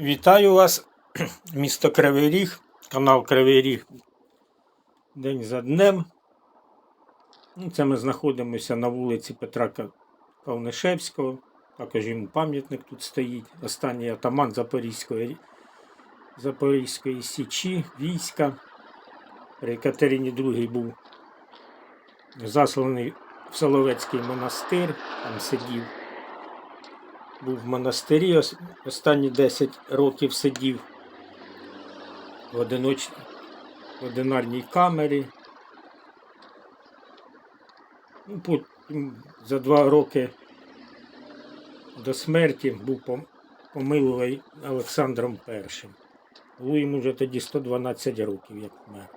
Вітаю вас, місто Кривий Ріг, канал Кривий Ріг. День за днем. Ну, Це ми знаходимося на вулиці Петра Кавнишевського. Також йому пам'ятник тут стоїть. Останній атаман Запорізької, Запорізької Січі, війська. При Катерині II був засланий в Соловецький монастир, там сидів був в монастирі, останні 10 років сидів в, одиноч... в одинарній камері. Ну, потім за два роки до смерті був пом- помилуваний Олександром І. Було йому вже тоді 112 років, як вмер.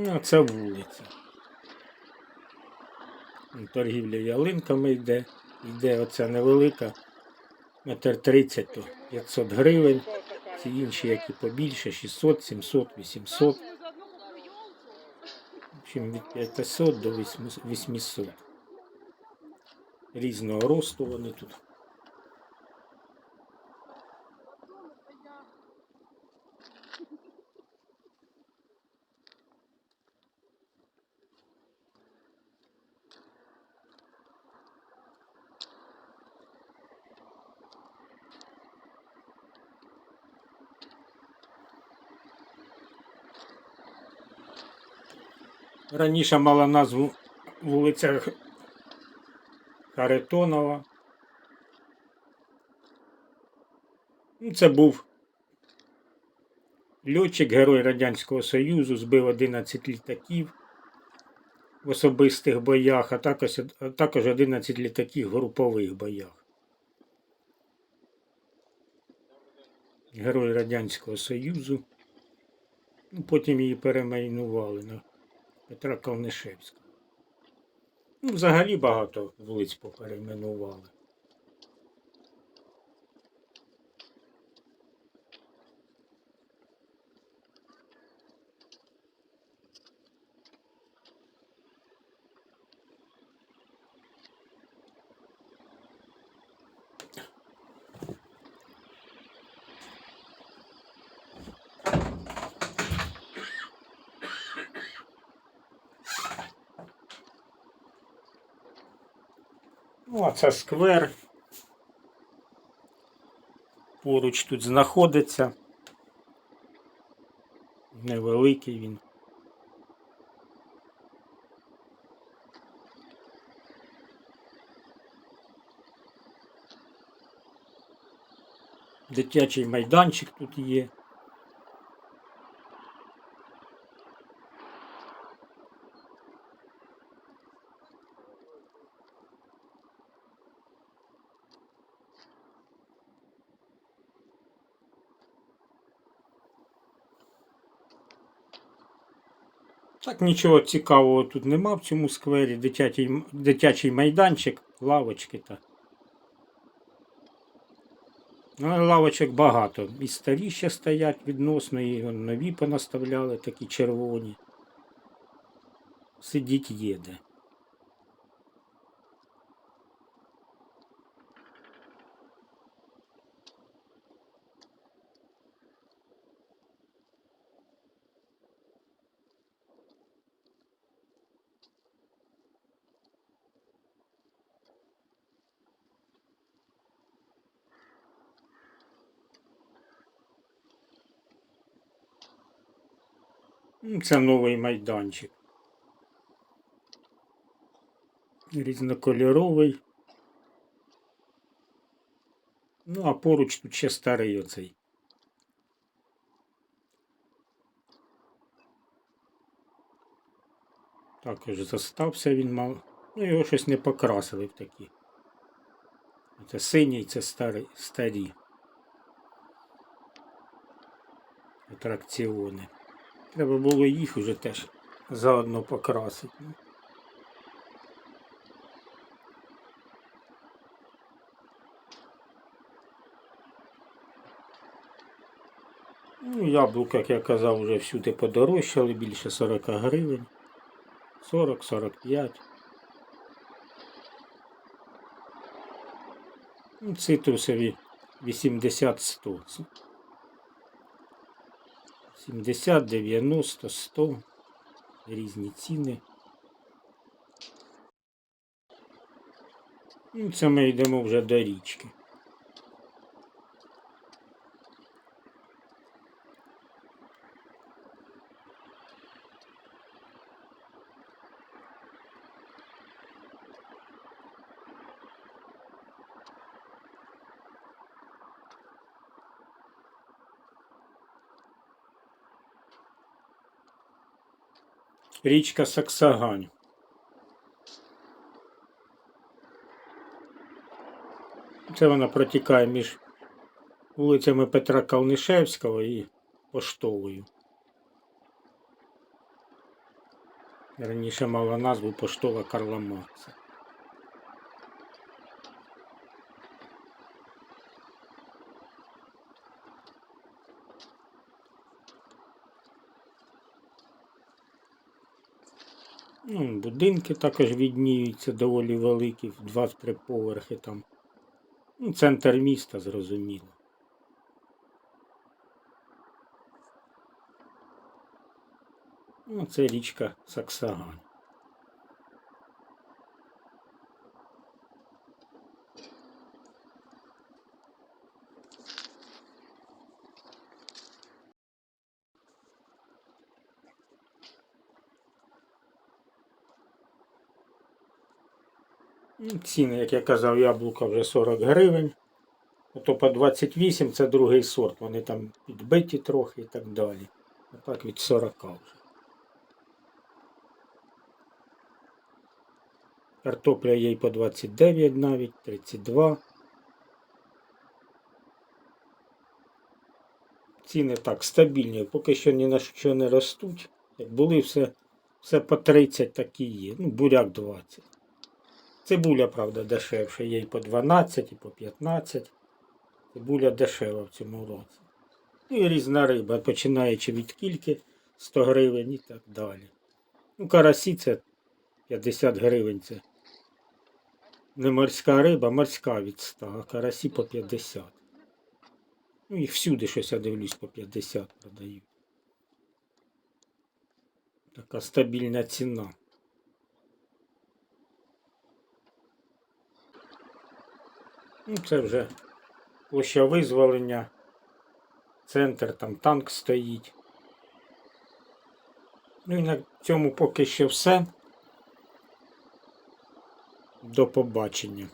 Ну, це вулиця. Торгівля ялинками йде. Йде оця невелика. Метр 30, то 500 гривень. Ці інші, які побільше, 600, 700, 800. В общем, від 500 до 800. Різного росту вони тут. Раніше мала назву вулиця Харитонова. Ну, Це був льотчик, герой Радянського Союзу, збив 11 літаків в особистих боях, а також, а також 11 літаків в групових боях. Герой Радянського Союзу. Ну, Потім її перейменували на Петра Кавнишевського. Ну, взагалі багато вулиць поперейменували. Ну, а це сквер. Поруч тут знаходиться. Невеликий він. Дитячий майданчик тут є. Так нічого цікавого тут нема в цьому сквері. Дитячий, дитячий майданчик, лавочки та. Ну, але лавочок багато. І старі ще стоять відносно, і нові понаставляли, такі червоні. Сидіть є Це новий майданчик. Різнокольоровий. Ну, а поруч тут ще старий оцей. Також застався він мав. Ну, його щось не покрасили в такі. Це синій, це старий, старі. Атракціони. Треба було їх уже теж заодно покрасити. ну. Яблука, як я казав, вже всюди подорожчали, більше 40 гривень. 40-45. Ну, Цитрусові 80-100. 70, 90, 100. Різні ціни. Ну, це ми йдемо вже до річки. Річка Саксагань. Це вона протікає між вулицями Петра Калнишевського і Поштовою. Раніше мала назву Поштова Карла Маркса. Ну, будинки також відніються доволі великі, 2-3 поверхи там. Ну, центр міста, зрозуміло. Ну, це річка Саксаган. Ціни, як я казав, яблука вже 40 гривень. То по 28 це другий сорт. Вони там підбиті трохи і так далі. А так від 40 вже. Картопля є й по 29 навіть, 32. Ціни так стабільні, поки що ні на що не ростуть. Як були все, все по 30 такі є. Ну, буряк 20. Цибуля, правда, дешевша, є і по 12, і по 15. Цибуля дешева в цьому році. Ну і різна риба, починаючи від кільки 100 гривень і так далі. Ну, карасі це 50 гривень. Це не морська риба, морська від 100, а карасі по 50. Ну, їх всюди щось я дивлюсь по 50 продають. Така стабільна ціна. Ну, це вже площа визволення. Центр, там танк стоїть. Ну і на цьому поки що все. До побачення.